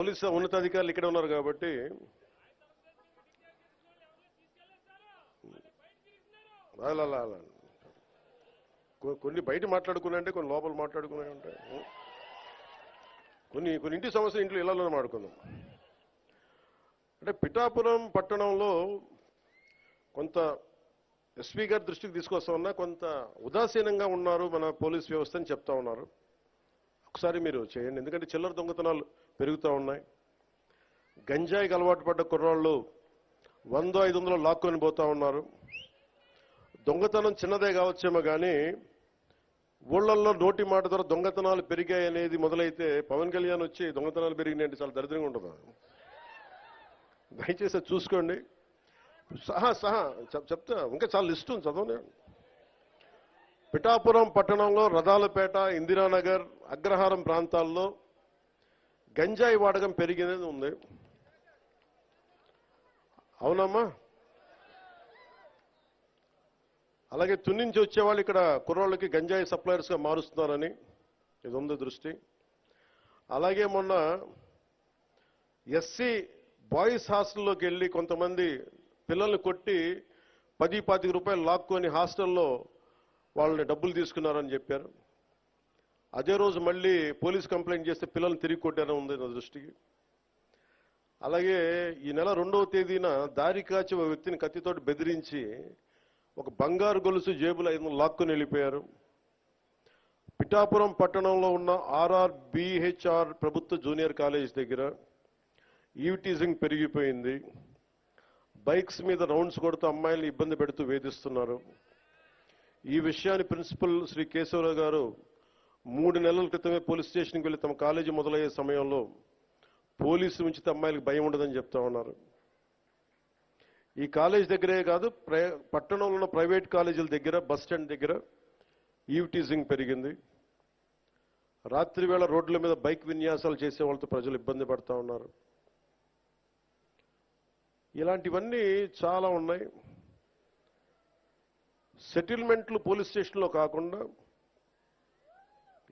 Police ఉన్నతాధికారులు ఇక్కడ ఉన్నారు కాబట్టి అలా కొన్ని బయట మాట్లాడుకున్నాయంటే కొన్ని లోపల మాట్లాడుకున్నాయి ఉంటాయి. కొన్ని కొన్ని ఇంటి సమస్య ఇంట్లో ఇళ్ళలో మాట్లాడుకుందాం. అంటే పిఠాపురం పట్టణంలో కొంత ఎస్పీ గారి దృష్టికి తీసుకొస్తా ఉన్నా కొంత ఉదాసీనంగా ఉన్నారు మన పోలీస్ వ్యవస్థ అని చెప్తా ఉన్నారు. ఒకసారి మీరు చేయండి. ఎందుకంటే చిల్లర దొంగతనాలు పెరుగుతూ ఉన్నాయి. గంజాయికి అలవాటు పడ్డ కుర్రాళ్ళు వంద ఐదు వందలు లాక్కొని పోతా ఉన్నారు. దొంగతనం చిన్నదే కావచ్చేమో కానీ ఊళ్ళల్లో నోటి మాట ద్వారా దొంగతనాలు పెరిగాయి అనేది మొదలైతే పవన్ కళ్యాణ్ వచ్చి దొంగతనాలు పెరిగినాయంటే చాలా దరిద్రంగా ఉంటుంది? దయచేసి చూసుకోండి. సహా సహా చెప్తా. ఇంకా చాలా లిస్ట్ ఉంది చదవనే పిఠాపురం పట్టణంలో రథాలపేట ఇందిరానగర్ అగ్రహారం ప్రాంతాల్లో గంజాయి వాడకం పెరిగినది ఉంది. అవునమ్మా. అలాగే తున్నించి వచ్చేవాళ్ళు ఇక్కడ కుర్రోళ్ళకి గంజాయి సప్లయర్స్గా మారుస్తున్నారని ఇది ఉంది దృష్టి. అలాగే మొన్న ఎస్సీ బాయ్స్ హాస్టల్లోకి వెళ్ళి కొంతమంది పిల్లల్ని కొట్టి పది పాతిక రూపాయలు లాక్కొని హాస్టల్లో వాళ్ళని డబ్బులు తీసుకున్నారని చెప్పారు. అదే రోజు మళ్ళీ పోలీస్ కంప్లైంట్ చేస్తే పిల్లల్ని తిరిగి కొట్టారని ఉంది నా దృష్టికి. అలాగే ఈ నెల రెండవ తేదీన దారి కాచి ఒక వ్యక్తిని కత్తితోటి బెదిరించి ఒక బంగారు గొలుసు జేబులో ఐదు లాక్కుని వెళ్ళిపోయారు. పిఠాపురం పట్టణంలో ఉన్న ఆర్ఆర్ బిహెచ్ఆర్ ప్రభుత్వ జూనియర్ కాలేజ్ దగ్గర ఈవిటీజింగ్ పెరిగిపోయింది. బైక్స్ మీద రౌండ్స్ కొడుతూ అమ్మాయిల్ని ఇబ్బంది పెడుతూ వేధిస్తున్నారు. ఈ విషయాన్ని ప్రిన్సిపల్ శ్రీ కేశవరావు గారు మూడు నెలల క్రితమే పోలీస్ స్టేషన్కి వెళ్ళి తమ కాలేజీ మొదలయ్యే సమయంలో పోలీసు ఉంచితే అమ్మాయిలకు భయం ఉండదని చెప్తా ఉన్నారు. ఈ కాలేజ్ దగ్గరే కాదు ప్రై- పట్టణంలో ఉన్న ప్రైవేట్ కాలేజీల దగ్గర బస్ స్టాండ్ దగ్గర ఈవ్టీజింగ్ పెరిగింది. రాత్రి వేళ రోడ్ల మీద బైక్ విన్యాసాలు చేసే వాళ్ళతో ప్రజలు ఇబ్బంది పడతా ఉన్నారు. ఇలాంటివన్నీ చాలా ఉన్నాయి. సెటిల్మెంట్లు పోలీస్ స్టేషన్లో కాకుండా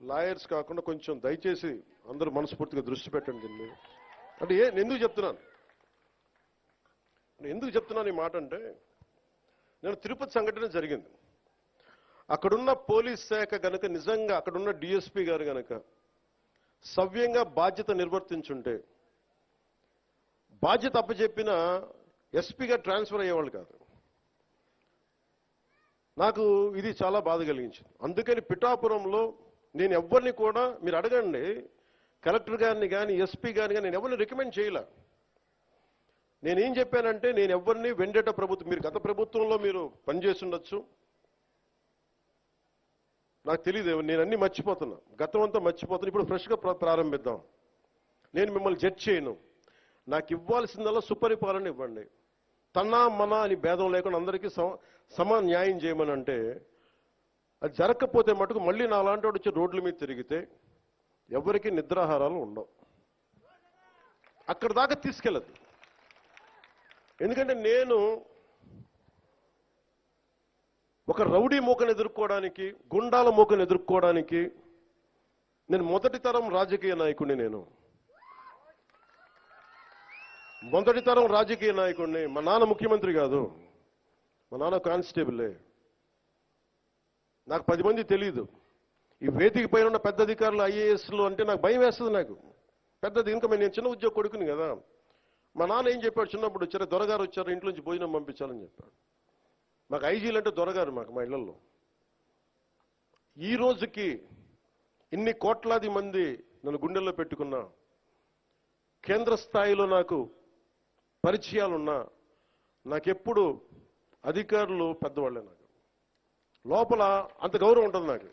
లాయర్స్ కాకుండా కొంచెం దయచేసి అందరూ మనస్ఫూర్తిగా దృష్టి పెట్టండి దీన్ని. అంటే ఏ నేను ఎందుకు చెప్తున్నాను? ఎందుకు చెప్తున్నాను ఈ మాట అంటే నేను తిరుపతి సంఘటన జరిగింది. అక్కడున్న పోలీస్ శాఖ గనక నిజంగా అక్కడున్న డిఎస్పీ గారు గనక సవ్యంగా బాధ్యత నిర్వర్తించుంటే బాధ్యత అప్పచెప్పిన ఎస్పీగా ట్రాన్స్ఫర్ అయ్యేవాళ్ళు కాదు. నాకు ఇది చాలా బాధ కలిగించింది. అందుకని పిఠాపురంలో నేను ఎవరిని కూడా మీరు అడగండి కలెక్టర్ గారిని కానీ ఎస్పీ గారిని కానీ నేను ఎవరిని రికమెండ్ చేయలే. నేనేం చెప్పానంటే నేను ఎవరిని వెండేట ప్రభుత్వం మీరు గత ప్రభుత్వంలో మీరు పనిచేస్తుండొచ్చు నాకు తెలియదు నేను అన్ని మర్చిపోతున్నా. గతం అంతా మర్చిపోతున్నా. ఇప్పుడు ఫ్రెష్గా ప్రారంభిద్దాం. నేను మిమ్మల్ని జడ్జ్ చేయను. నాకు ఇవ్వాల్సిందల్లా సుపరిపాలన ఇవ్వండి. తన్నా మన అని భేదం లేకుండా అందరికీ సమ న్యాయం చేయమని అంటే అది జరగకపోతే మటుకు మళ్ళీ నా లాంటి వాడు వచ్చి రోడ్ల మీద తిరిగితే ఎవరికి నిద్రాహారాలు ఉండవు. అక్కడ దాకా తీసుకెళ్ళదు. ఎందుకంటే నేను ఒక రౌడీ మూకను ఎదుర్కోవడానికి గుండాల మూకను ఎదుర్కోవడానికి నేను మొదటి తరం రాజకీయ నాయకుడిని నేను. మొదటి తరం రాజకీయ నాయకుడిని. మా నాన్న ముఖ్యమంత్రి కాదు. మా నాన్న కానిస్టేబులే. నాకు పది మంది తెలియదు ఈ వేదిక పైన ఉన్న పెద్ద అధికారులు ఐఏఎస్లు అంటే నాకు భయం వేస్తుంది నాకు. పెద్దది ఇంకా నేను చిన్న ఉద్యోగ కొడుకుని కదా. మా నాన్న ఏం చెప్పాడు? చిన్నప్పుడు వచ్చారు దొరగారు వచ్చారు ఇంట్లో నుంచి భోజనం పంపించాలని చెప్పాడు. మాకు ఐజీలు అంటే దొరగారు మాకు మా ఇళ్ళలో. ఈ రోజుకి ఇన్ని కోట్లాది మంది నన్ను గుండెల్లో పెట్టుకున్నా కేంద్ర స్థాయిలో నాకు పరిచయాలున్నా నాకెప్పుడు అధికారులు పెద్దవాళ్ళే నాకు. లోపల అంత గౌరవం ఉంటుంది నాకు.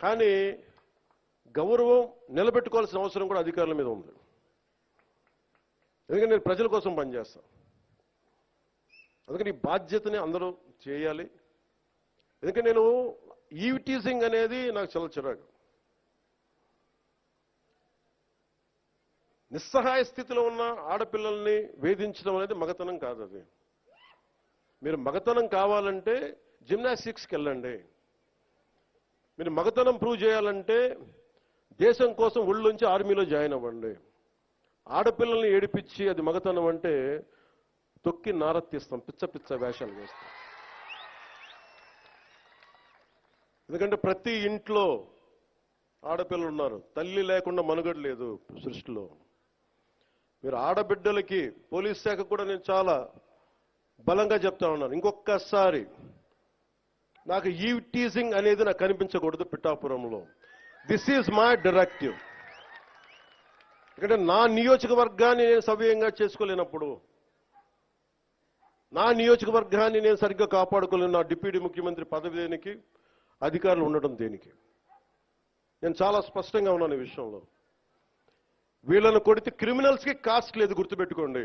కానీ గౌరవం నిలబెట్టుకోవాల్సిన అవసరం కూడా అధికారుల మీద ఉంది. ఎందుకంటే నేను ప్రజల కోసం పనిచేస్తాను అందుకని ఈ బాధ్యతని అందరూ చేయాలి. ఎందుకంటే నేను ఈవిటీజింగ్ అనేది నాకు చాలా చిరాకు. నిస్సహాయ స్థితిలో ఉన్న ఆడపిల్లల్ని వేధించడం అనేది మగతనం కాదు అది. మీరు మగతనం కావాలంటే జిమ్నాస్టిక్స్కి వెళ్ళండి మీరు మగతనం ప్రూవ్ చేయాలంటే దేశం కోసం ఒళ్ళుంచి ఆర్మీలో జాయిన్ అవ్వండి. ఆడపిల్లల్ని ఏడిపించి అది మగతనం అంటే తొక్కి నారత్తిస్తాం పిచ్చ పిచ్చ వేషాలు వేస్తాం. ఎందుకంటే ప్రతి ఇంట్లో ఆడపిల్లలు ఉన్నారు తల్లి లేకుండా మనుగడ లేదు సృష్టిలో. మీరు ఆడబిడ్డలకి పోలీస్ శాఖ కూడా నేను చాలా బలంగా చెప్తా ఉన్నాను. ఇంకొకసారి నాకు ఈ టీజింగ్ అనేది నాకు కనిపించకూడదు పిఠాపురంలో. దిస్ ఈజ్ మై డైరెక్టివ్ ఎందుకంటే నా నియోజకవర్గాన్ని నేను సవ్యంగా చేసుకోలేనప్పుడు నా నియోజకవర్గాన్ని నేను సరిగ్గా కాపాడుకోలేను నా డిప్యూటీ ముఖ్యమంత్రి పదవి దేనికి అధికారులు ఉండడం దేనికి. నేను చాలా స్పష్టంగా ఉన్నాను ఈ విషయంలో. వీళ్ళను కొడితే క్రిమినల్స్కి కాస్ట్ లేదు గుర్తుపెట్టుకోండి.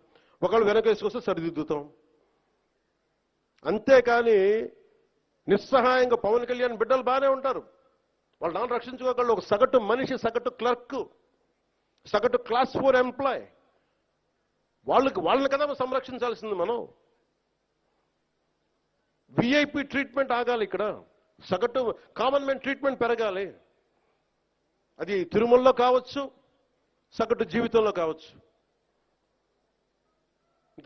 ఒకళ్ళు వెనకేసుకొస్తే సరిదిద్దుతాం. అంతేకాని నిస్సహాయంగా పవన్ కళ్యాణ్ బిడ్డలు బాగానే ఉంటారు. వాళ్ళు నాన్న రక్షించుకోగలరు ఒక సగటు మనిషి సగటు క్లర్క్ సగటు క్లాస్ ఫోర్ ఎంప్లాయ్. వాళ్ళకి వాళ్ళని కదా సంరక్షించాల్సింది మనం. విఐపి ట్రీట్మెంట్ ఆగాలి ఇక్కడ. సగటు కామన్ మ్యాన్ ట్రీట్మెంట్ పెరగాలి. అది తిరుమలలో కావచ్చు సగటు జీవితంలో కావచ్చు.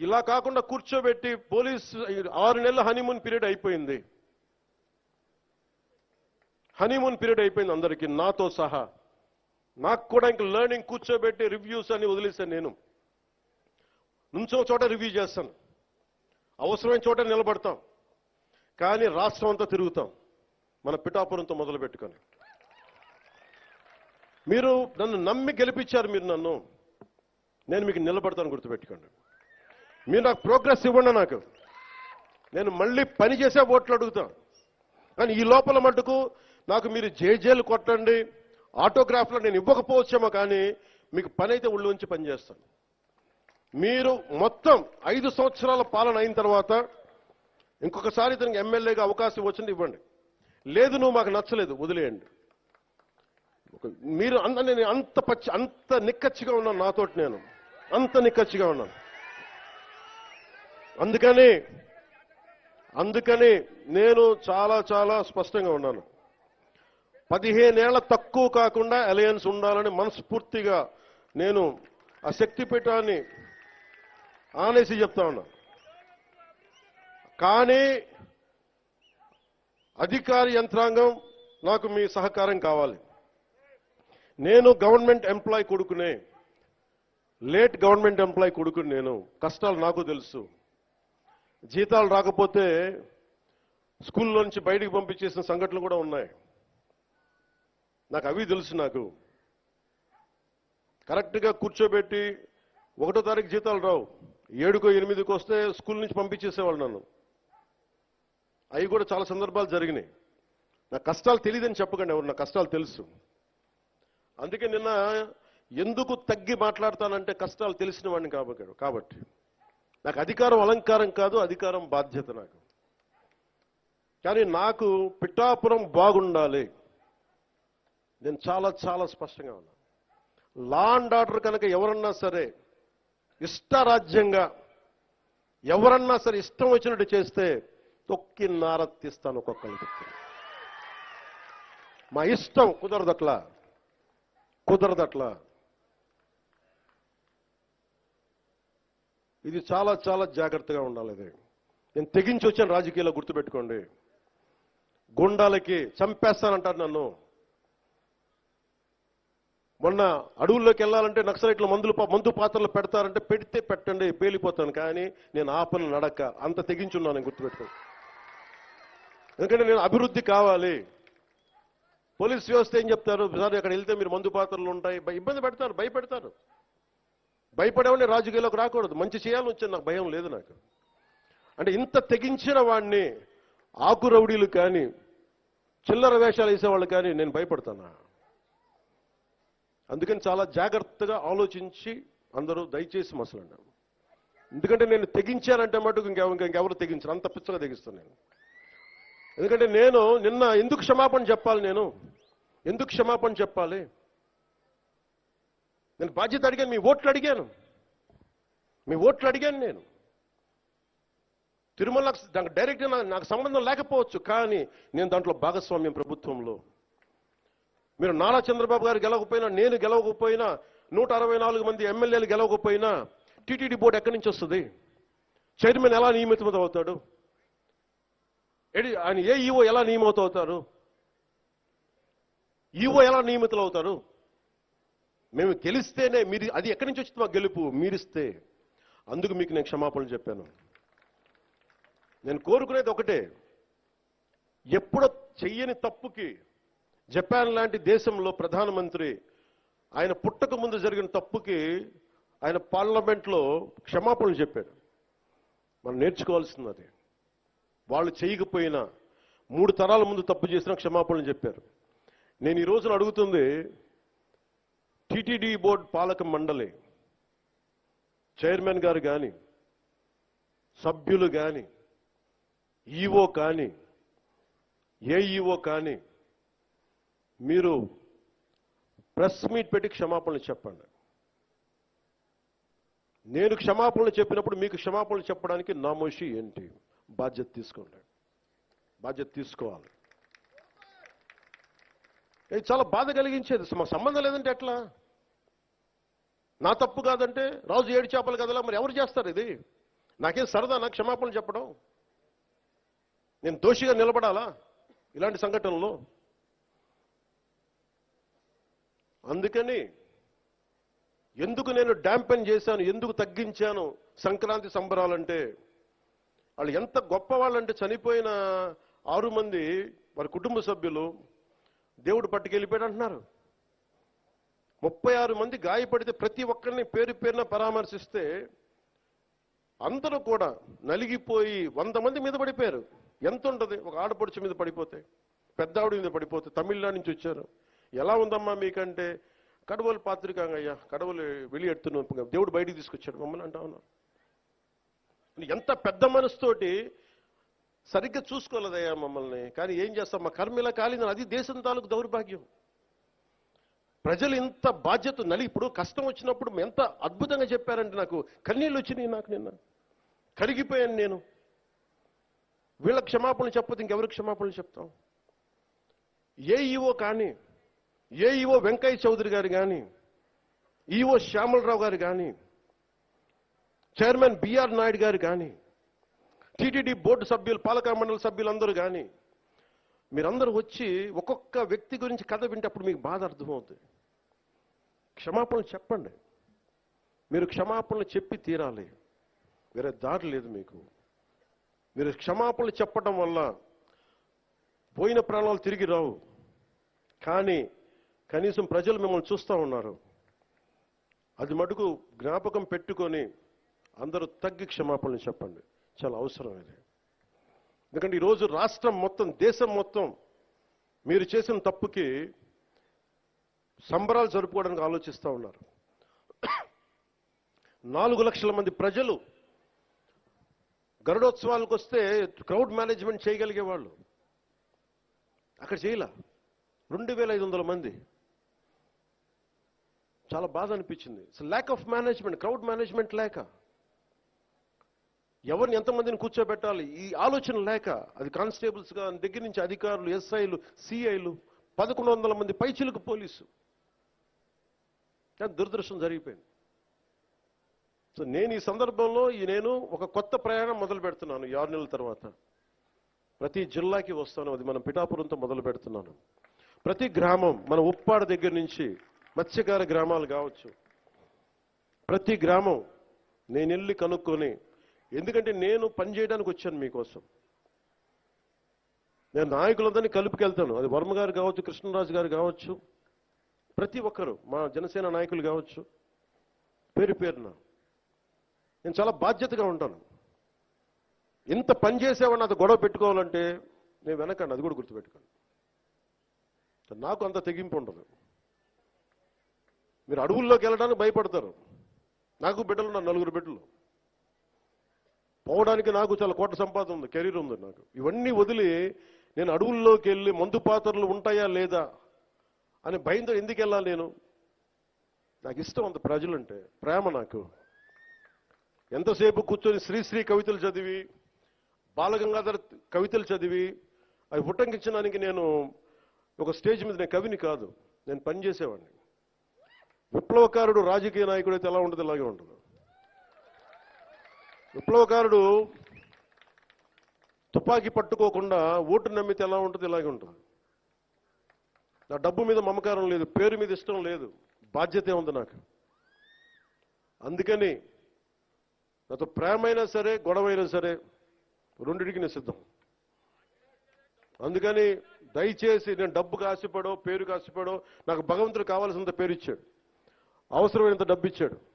ఇలా కాకుండా కూర్చోబెట్టి పోలీస్ ఆరు నెలల హనీమూన్ పీరియడ్ అయిపోయింది. హనీమూన్ పీరియడ్ అయిపోయింది అందరికీ నాతో సహా. నాకు కూడా ఇంక లెర్నింగ్ కూర్చోబెట్టి రివ్యూస్ అని వదిలేశాను నేను. నుంచో చోట రివ్యూ చేస్తాను. అవసరమైన చోట నిలబడతాం. కానీ రాష్ట్రం అంతా తిరుగుతాం. మన పిఠాపురంతో మొదలు పెట్టుకొని. మీరు నన్ను నమ్మి గెలిపించారు మీరు నన్ను. నేను మీకు నిలబడతాను గుర్తుపెట్టుకోండి. మీరు నాకు ప్రోగ్రెస్ ఇవ్వండి నాకు. నేను మళ్ళీ పని చేసే ఓట్లు అడుగుతాను కానీ ఈ లోపల మటుకు నాకు మీరు జేజేలు కొట్టండి ఆటోగ్రాఫ్లో నేను ఇవ్వకపోవచ్చేమో కానీ మీకు పని అయితే ఉళ్ళు ఉంచి పనిచేస్తాను మీరు మొత్తం ఐదు సంవత్సరాల పాలన అయిన తర్వాత ఇంకొకసారి ఇతనికి ఎమ్మెల్యేగా అవకాశం వచ్చింది ఇవ్వండి. లేదు నువ్వు మాకు నచ్చలేదు వదిలేయండి. మీరు అంత నేను అంత పచ్చి అంత నిక్కచ్చిగా ఉన్నాను నాతోటి నేను. అంత నిక్కచ్చిగా ఉన్నాను. అందుకని అందుకని నేను చాలా చాలా స్పష్టంగా ఉన్నాను. పదిహేనేళ్ళ తక్కువ కాకుండా అలయన్స్ ఉండాలని మనస్ఫూర్తిగా నేను ఆ శక్తిపీఠాన్ని ఆనేసి చెప్తా ఉన్నా. కానీ అధికార యంత్రాంగం నాకు మీ సహకారం కావాలి. నేను గవర్నమెంట్ ఎంప్లాయ్ కొడుకునే లేట్ గవర్నమెంట్ ఎంప్లాయ్ కొడుకుని నేను కష్టాలు నాకు తెలుసు. జీతాలు రాకపోతే స్కూల్లో నుంచి బయటికి పంపించేసిన సంఘటనలు కూడా ఉన్నాయి. నాకు అవి తెలుసు నాకు. కరెక్ట్గా కూర్చోబెట్టి ఒకటో తారీఖు జీతాలు రావు. ఏడుకో ఎనిమిదికి వస్తే స్కూల్ నుంచి పంపించేసేవాళ్ళు నన్ను. అవి కూడా చాలా సందర్భాలు జరిగినాయి. నా కష్టాలు తెలియదని చెప్పకండి ఎవరు నా కష్టాలు తెలుసు. అందుకే నిన్న ఎందుకు తగ్గి మాట్లాడతానంటే కష్టాలు తెలిసిన వాడిని కాబట్టి కాబట్టి. నాకు అధికారం అలంకారం కాదు అధికారం బాధ్యత నాకు. కానీ నాకు పిఠాపురం బాగుండాలి. నేను చాలా చాలా స్పష్టంగా ఉన్నాను లా అండ్ ఆర్డర్ కనుక ఎవరన్నా సరే ఇష్టరాజ్యంగా ఎవరన్నా సరే ఇష్టం వచ్చినట్టు చేస్తే తొక్కి నారత్తిస్తాను ఒక్కొక్కరికి మా ఇష్టం కుదరదట్లా కుదరదట్లా. ఇది చాలా చాలా జాగ్రత్తగా ఉండాలి ఇది నేను తెగించి వచ్చాను రాజకీయాల్లో గుర్తుపెట్టుకోండి. గుండాలకి చంపేస్తానంటారు నన్ను. మొన్న అడవుల్లోకి వెళ్ళాలంటే నక్సలైట్లు మందులు మందు పాత్రలు పెడతారంటే పెడితే పెట్టండి పేలిపోతాను. కానీ నేను ఆపను నడక అంత తెగించున్నాను నేను గుర్తుపెట్టుకో. ఎందుకంటే నేను అభివృద్ధి కావాలి. పోలీస్ వ్యవస్థ ఏం చెప్తారు? సార్ అక్కడ వెళ్తే మీరు మందు పాత్రలు ఉంటాయి. ఇబ్బంది పెడతారు భయపెడతారు. భయపడేవాడిని రాజకీయాల్లోకి రాకూడదు. మంచి చేయాలని వచ్చి నాకు భయం లేదు నాకు. అంటే ఇంత తెగించిన వాడిని ఆకు రౌడీలు కానీ చిల్లర వేషాలు వేసేవాళ్ళు కానీ నేను భయపడతానా? అందుకని చాలా జాగ్రత్తగా ఆలోచించి అందరూ దయచేసి మసలండి. ఎందుకంటే నేను తెగించానంటే మటుకు ఇంకెవ ఇంకెవరు తెగించరు. అంత పిచ్చగా తెగిస్తాను నేను. ఎందుకంటే నేను నిన్న ఎందుకు క్షమాపణ చెప్పాలి నేను? ఎందుకు క్షమాపణ చెప్పాలి? నేను బాధ్యత అడిగాను మీ ఓట్లు అడిగాను. మీ ఓట్లు అడిగాను నేను. తిరుమల దానికి డైరెక్ట్ నాకు సంబంధం లేకపోవచ్చు కానీ నేను దాంట్లో భాగస్వామ్యం ప్రభుత్వంలో. మీరు నారా చంద్రబాబు గారు గెలవకపోయినా నేను గెలవకపోయినా నూట అరవై నాలుగు మంది ఎమ్మెల్యేలు గెలవకపోయినా టీటీడీ బోర్డు ఎక్కడి నుంచి వస్తుంది? చైర్మన్ ఎలా నియమితం అవుతాడు ఎడి- ఆయన ఏ ఈఓ ఎలా నియమితం అవుతారు ఈఓ ఎలా నియమితులు అవుతారు మేము గెలిస్తేనే మీరు అది ఎక్కడి నుంచి వచ్చింది మా గెలుపు? మీరిస్తే. అందుకు మీకు నేను క్షమాపణలు చెప్పాను. నేను కోరుకునేది ఒకటే. ఎప్పుడో చెయ్యని తప్పుకి జపాన్ లాంటి దేశంలో ప్రధానమంత్రి ఆయన పుట్టక ముందు జరిగిన తప్పుకి ఆయన పార్లమెంట్లో క్షమాపణలు చెప్పాడు మనం నేర్చుకోవాల్సింది అది వాళ్ళు చేయకపోయినా మూడు తరాల ముందు తప్పు చేసినా క్షమాపణలు చెప్పారు. నేను ఈ రోజున అడుగుతుంది టిటిడి బోర్డు పాలక మండలి చైర్మన్ గారు కానీ సభ్యులు కానీ ఈఓ కానీ ఏఈఓ కానీ మీరు ప్రెస్ మీట్ పెట్టి క్షమాపణలు చెప్పండి. నేను క్షమాపణలు చెప్పినప్పుడు మీకు క్షమాపణలు చెప్పడానికి నామోషి ఏంటి? బాధ్యత తీసుకోండి. బాధ్యత తీసుకోవాలి. ఇది చాలా బాధ కలిగించేది. మా సంబంధం లేదంటే ఎట్లా? నా తప్పు కాదంటే రాజు ఏడు చేపలు కదలా మరి ఎవరు చేస్తారు ఇది? నాకేం సరదా నాకు క్షమాపణలు చెప్పడం? నేను దోషిగా నిలబడాలా ఇలాంటి సంఘటనలో? అందుకని ఎందుకు నేను డ్యాంపెన్ చేశాను ఎందుకు తగ్గించాను సంక్రాంతి సంబరాలంటే? వాళ్ళు ఎంత గొప్ప వాళ్ళంటే చనిపోయిన ఆరు మంది వారి కుటుంబ సభ్యులు దేవుడు పట్టుకెళ్ళిపోయాడు అంటున్నారు ముప్పై ఆరు మంది గాయపడితే ప్రతి ఒక్కరిని పేరు పేరున పరామర్శిస్తే అందరూ కూడా నలిగిపోయి వంద మంది మీద పడిపోయారు. ఎంత ఉంటుంది? ఒక ఆడపడుచు మీద పడిపోతే పెద్ద ఆవిడ మీద పడిపోతే తమిళనాడు నుంచి వచ్చారు. ఎలా ఉందమ్మా మీకంటే? కడవలు పాత్రికాంగయ్యా కడవలు వెళ్ళి ఎడుతున్నాం దేవుడు బయటికి తీసుకొచ్చాడు. మమ్మల్ని అంటా ఉన్నారు. ఎంత పెద్ద మనసుతోటి సరిగ్గా చూసుకోలేదయ్యా మమ్మల్ని. కానీ ఏం చేస్తాం? మా కర్మ కాలిందని అది దేశం తాలూకు దౌర్భాగ్యం. ప్రజలు ఇంత బాధ్యత నలి ఇప్పుడు కష్టం వచ్చినప్పుడు ఎంత అద్భుతంగా చెప్పారంటే నాకు కన్నీళ్ళు వచ్చినాయి నాకు నిన్న. కరిగిపోయాను నేను. వీళ్ళ క్షమాపణలు చెప్పదు ఇంకెవరికి క్షమాపణలు చెప్తాం? ఏ ఈవో కానీ ఏ ఈవో వెంకయ్య చౌదరి గారు కానీ ఈవో శ్యామలరావు గారు కానీ చైర్మన్ బిఆర్ నాయుడు గారు కానీ టీటీడీ బోర్డు సభ్యులు పాలకా మండలి సభ్యులందరూ కానీ మీరందరూ వచ్చి ఒక్కొక్క వ్యక్తి గురించి కథ వింటే అప్పుడు మీకు బాధ అర్థమవుతుంది. క్షమాపణలు చెప్పండి. మీరు క్షమాపణలు చెప్పి తీరాలి. వేరే దారి లేదు మీకు. మీరు క్షమాపణలు చెప్పడం వల్ల పోయిన ప్రాణాలు తిరిగి రావు. కానీ కనీసం ప్రజలు మిమ్మల్ని చూస్తూ ఉన్నారు. అది మటుకు జ్ఞాపకం పెట్టుకొని అందరూ తగ్గి క్షమాపణలు చెప్పండి. చాలా అవసరం ఇది. ఎందుకంటే ఈరోజు రాష్ట్రం మొత్తం దేశం మొత్తం మీరు చేసిన తప్పుకి సంబరాలు జరుపుకోవడానికి ఆలోచిస్తూ ఉన్నారు. నాలుగు లక్షల మంది ప్రజలు గరుడోత్సవాలకు వస్తే క్రౌడ్ మేనేజ్మెంట్ చేయగలిగే వాళ్ళు అక్కడ చేయలే. రెండు వేల ఐదు వందల మంది. చాలా బాధ అనిపించింది. Lack of management crowd management లేక. ఎవరిని ఎంతమందిని కూర్చోబెట్టాలి? ఈ ఆలోచన లేక అది కానిస్టేబుల్స్ కానీ దగ్గర నుంచి అధికారులు ఎస్ఐలు సిఐలు పదకొండు వందల మంది పైచిలకు పోలీసు. కానీ దురదృష్టం జరిగిపోయింది. సో నేను ఈ సందర్భంలో ఈ నేను ఒక కొత్త ప్రయాణం మొదలు పెడుతున్నాను ఈ ఆరు నెలల తర్వాత. ప్రతి జిల్లాకి వస్తాను అది మనం పిఠాపురంతో మొదలు పెడుతున్నాను. ప్రతి గ్రామం మన ఉప్పాడ దగ్గర నుంచి మత్స్యకార గ్రామాలు కావచ్చు. ప్రతి గ్రామం నేను వెళ్ళి కనుక్కొని ఎందుకంటే నేను పనిచేయడానికి వచ్చాను మీకోసం. నేను నాయకులందరినీ కలుపుకెళ్తాను. అది వర్మ గారు కావచ్చు కృష్ణరాజు గారు కావచ్చు ప్రతి ఒక్కరు మా జనసేన నాయకులు కావచ్చు పేరు పేరున. నేను చాలా బాధ్యతగా ఉంటాను. ఇంత పని చేసేవాడిని అది గొడవ పెట్టుకోవాలంటే నేను వెనకండి అది కూడా గుర్తుపెట్టుకోండి. నాకు అంత తెగింపు ఉండదు. మీరు అడవుల్లోకి వెళ్ళడానికి భయపడతారు. నాకు బిడ్డలు ఉన్నారు నలుగురు బిడ్డలు. పోవడానికి నాకు చాలా కోట్ల సంపాదన ఉంది కెరీర్ ఉంది నాకు. ఇవన్నీ వదిలి నేను అడవుల్లోకి వెళ్ళి మందు పాత్రలు ఉంటాయా లేదా అని భయంతో ఎందుకు వెళ్ళాలి నేను? నాకు ఇష్టం అంత ప్రజలంటే ప్రేమ నాకు. ఎంతసేపు కూర్చొని శ్రీశ్రీ కవితలు చదివి బాలగంగాధర్ కవితలు చదివి అవి ఉటంకించడానికి నేను ఒక స్టేజ్ మీద నేను కవిని కాదు నేను పనిచేసేవాడిని. విప్లవకారుడు రాజకీయ నాయకుడు అయితే ఎలా ఉంటుంది ఇలాగే ఉంటుంది. విప్లవకారుడు తుపాకీ పట్టుకోకుండా ఓటు నమ్మితే ఎలా ఉంటుంది ఇలాగే ఉంటుంది. నా డబ్బు మీద మమకారం లేదు పేరు మీద ఇష్టం లేదు బాధ్యత ఉంది నాకు. అందుకని నాతో ప్రేమైనా సరే గొడవైనా సరే రెండిటికి నేను సిద్ధం. అందుకని దయచేసి నేను డబ్బు కాసిపడో పేరు ఆశపడో నాకు భగవంతుడు కావాల్సినంత పేరు ఇచ్చాడు. అవసరమైనంత డబ్బు ఇచ్చాడు.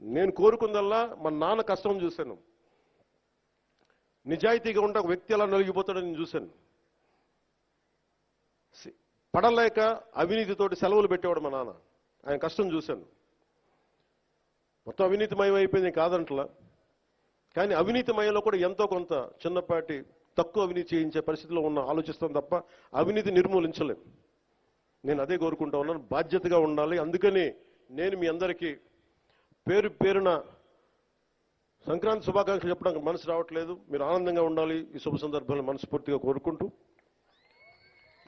నేను కోరుకుందల్లా మా నాన్న కష్టం చూశాను. నిజాయితీగా ఉంటే ఒక వ్యక్తి ఎలా నలిగిపోతాడని నేను చూశాను. పడలేక అవినీతితోటి సెలవులు పెట్టేవాడు మా నాన్న. ఆయన కష్టం చూశాను. మొత్తం అవినీతిమయం అయిపోయింది కాదంటలా. కానీ అవినీతిమయంలో కూడా ఎంతో కొంత చిన్నపాటి తక్కువ అవినీతి చేయించే పరిస్థితిలో ఉన్న ఆలోచిస్తాం తప్ప అవినీతి నిర్మూలించలేం. నేను అదే కోరుకుంటా ఉన్నాను. బాధ్యతగా ఉండాలి. అందుకని నేను మీ అందరికీ పేరు పేరున సంక్రాంతి శుభాకాంక్షలు చెప్పడానికి మనసు రావట్లేదు. మీరు ఆనందంగా ఉండాలి. ఈ శుభ సందర్భంలో మనస్ఫూర్తిగా కోరుకుంటూ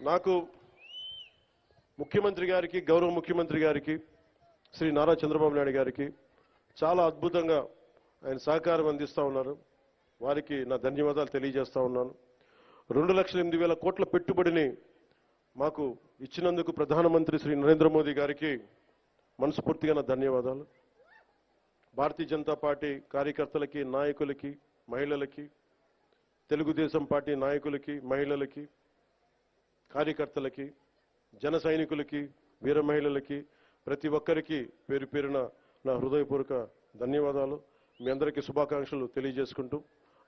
నాకు ముఖ్యమంత్రి గారికి గౌరవ ముఖ్యమంత్రి గారికి శ్రీ నారా చంద్రబాబు నాయుడు గారికి చాలా అద్భుతంగా ఆయన సహకారం అందిస్తూ ఉన్నారు. వారికి నా ధన్యవాదాలు తెలియజేస్తా ఉన్నాను. రెండు లక్షల ఎనిమిది వేల కోట్ల పెట్టుబడిని మాకు ఇచ్చినందుకు ప్రధానమంత్రి శ్రీ నరేంద్ర మోదీ గారికి మనస్ఫూర్తిగా నా ధన్యవాదాలు. భారతీయ జనతా పార్టీ కార్యకర్తలకి నాయకులకి మహిళలకి తెలుగుదేశం పార్టీ నాయకులకి మహిళలకి కార్యకర్తలకి జన సైనికులకి వీర మహిళలకి ప్రతి ఒక్కరికి పేరు పేరున నా హృదయపూర్వక ధన్యవాదాలు. మీ అందరికీ శుభాకాంక్షలు తెలియజేసుకుంటూ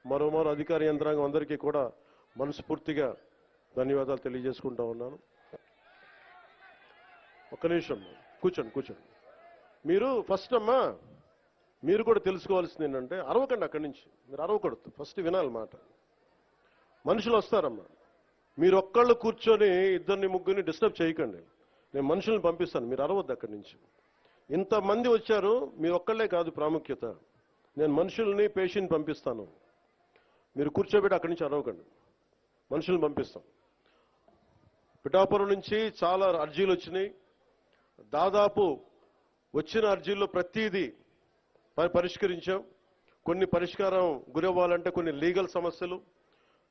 మరోమారు అధికార యంత్రాంగం అందరికీ కూడా మనస్ఫూర్తిగా ధన్యవాదాలు తెలియజేసుకుంటా ఉన్నాను. ఒక్క నిమిషం కూర్చోండి కూర్చోండి. మీరు ఫస్ట్ అమ్మా. మీరు కూడా తెలుసుకోవాల్సింది ఏంటంటే అరవకండి అక్కడి నుంచి. మీరు అరవకూడదు. ఫస్ట్ వినాలి మాట. మనుషులు వస్తారమ్మా. మీరు ఒక్కళ్ళు కూర్చొని ఇద్దరిని ముగ్గురిని డిస్టర్బ్ చేయకండి. నేను మనుషుల్ని పంపిస్తాను. మీరు అరవద్దు అక్కడి నుంచి. ఇంతమంది వచ్చారు మీరు ఒక్కళ్ళే కాదు ప్రాముఖ్యత. నేను మనుషుల్ని పేషెంట్ పంపిస్తాను. మీరు కూర్చోబెట్టి అక్కడి నుంచి అరవకండి. మనుషుల్ని పంపిస్తాం. పిఠాపురం నుంచి చాలా అర్జీలు వచ్చినాయి. దాదాపు వచ్చిన అర్జీల్లో ప్రతిదీ పరిష్కరించాం. కొన్ని పరిష్కారం గురవ్వాలంటే కొన్ని లీగల్ సమస్యలు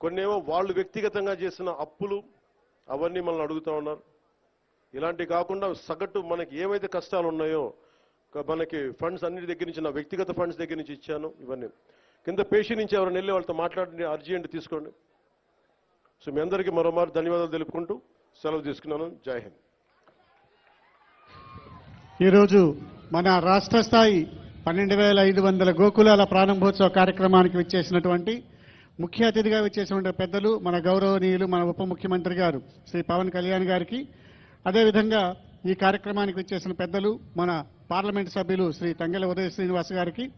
కొన్ని ఏమో వాళ్ళు వ్యక్తిగతంగా చేసిన అప్పులు అవన్నీ మనల్ని అడుగుతా ఉన్నారు. ఇలాంటివి కాకుండా సగటు మనకి ఏవైతే కష్టాలు ఉన్నాయో మనకి ఫండ్స్ అన్నిటి దగ్గర నుంచి నా వ్యక్తిగత ఫండ్స్ దగ్గర నుంచి ఇచ్చాను ఇవన్నీ. కింద పేషెంట్ నుంచి ఎవరైనా వెళ్ళి వాళ్ళతో మాట్లాడండి అర్జీ ఏంటి తీసుకోండి. సో మీ అందరికీ మరోమారు ధన్యవాదాలు తెలుపుకుంటూ సెలవు తీసుకున్నాను. జై హింద్. ఈరోజు మన రాష్ట్ర స్థాయి పన్నెండు వేల ఐదు వందల గోకులాల ప్రారంభోత్సవ కార్యక్రమానికి విచ్చేసినటువంటి ముఖ్య అతిథిగా విచ్చేసినటువంటి పెద్దలు మన గౌరవనీయులు మన ఉప ముఖ్యమంత్రి గారు శ్రీ పవన్ కళ్యాణ్ గారికి. అదేవిధంగా ఈ కార్యక్రమానికి విచ్చేసిన పెద్దలు మన పార్లమెంట్ సభ్యులు శ్రీ తంగెల ఉదయ శ్రీనివాస్ గారికి.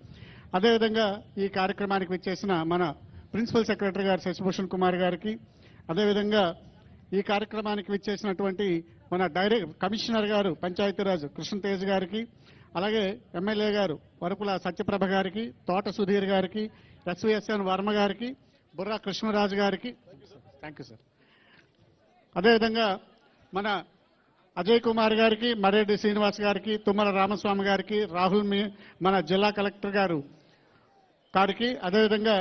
అదేవిధంగా ఈ కార్యక్రమానికి విచ్చేసిన మన ప్రిన్సిపల్ సెక్రటరీ గారు శశిభూషణ్ కుమార్ గారికి. అదేవిధంగా ఈ కార్యక్రమానికి విచ్చేసినటువంటి మన డైరెక్ట్ కమిషనర్ గారు పంచాయతీరాజ్ కృష్ణతేజ్ గారికి. అలాగే ఎమ్మెల్యే గారు వరపుల సత్యప్రభ గారికి తోట సుధీర్ గారికి ఎస్విఎస్ఎన్ వర్మ గారికి బుర్రా కృష్ణరాజు గారికి. థ్యాంక్ యూ సార్ అదేవిధంగా మన అజయ్ కుమార్ గారికి మరెడ్డి శ్రీనివాస్ గారికి తుమ్మల రామస్వామి గారికి రాహుల్ మీ మన జిల్లా కలెక్టర్ గారు గారికి అదేవిధంగా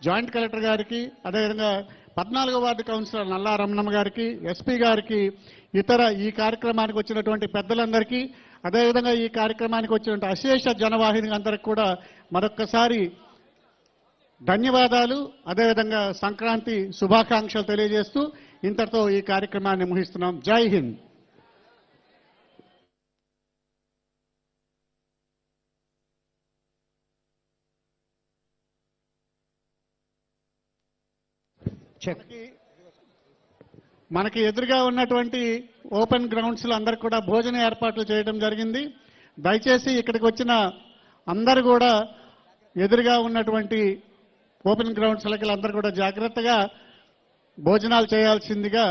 జాయింట్ కలెక్టర్ గారికి అదేవిధంగా పద్నాలుగో వార్డు కౌన్సిలర్ నల్లా రమణమ్మ గారికి ఎస్పీ గారికి ఇతర ఈ కార్యక్రమానికి వచ్చినటువంటి పెద్దలందరికీ అదేవిధంగా ఈ కార్యక్రమానికి వచ్చినటువంటి అశేష జనవాహిని అందరికి కూడా మరొక్కసారి ధన్యవాదాలు. అదేవిధంగా సంక్రాంతి శుభాకాంక్షలు తెలియజేస్తూ ఇంతటితో ఈ కార్యక్రమాన్ని ముగిస్తున్నాం. జై హింద్. మనకి ఎదురుగా ఉన్నటువంటి ఓపెన్ గ్రౌండ్స్లో అందరు కూడా భోజన ఏర్పాట్లు చేయడం జరిగింది. దయచేసి ఇక్కడికి వచ్చిన అందరు కూడా ఎదురుగా ఉన్నటువంటి ఓపెన్ గ్రౌండ్స్లకి అందరూ కూడా జాగ్రత్తగా భోజనాలు చేయాల్సిందిగా